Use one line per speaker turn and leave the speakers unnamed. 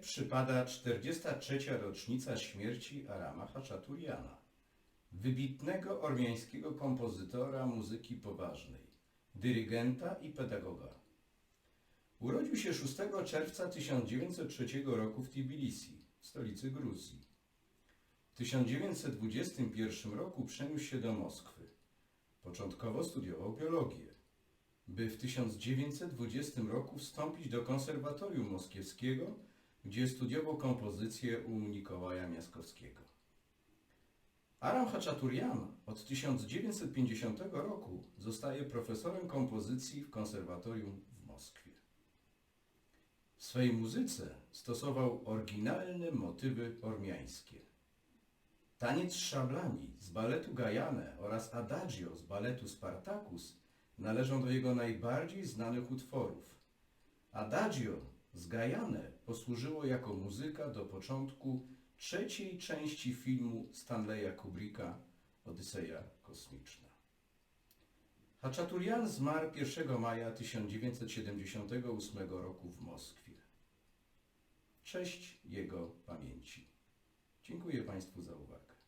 przypada 43. rocznica śmierci Arama Hachaturiana, wybitnego ormiańskiego kompozytora muzyki poważnej, dyrygenta i pedagoga. Urodził się 6 czerwca 1903 roku w Tbilisi, stolicy Gruzji. W 1921 roku przeniósł się do Moskwy. Początkowo studiował biologię, by w 1920 roku wstąpić do konserwatorium moskiewskiego, gdzie studiował kompozycję u Mikołaja Miaskowskiego. Aram Hachaturian od 1950 roku zostaje profesorem kompozycji w konserwatorium w Moskwie. W swojej muzyce stosował oryginalne motywy ormiańskie. Taniec z szablami z baletu Gajane oraz Adagio z baletu Spartacus należą do jego najbardziej znanych utworów. Adagio z Gajane posłużyło jako muzyka do początku trzeciej części filmu Stanleya Kubricka Odyseja Kosmiczna. Hachaturian zmarł 1 maja 1978 roku w Moskwie. Cześć jego pamięci. Dziękuję Państwu za uwagę.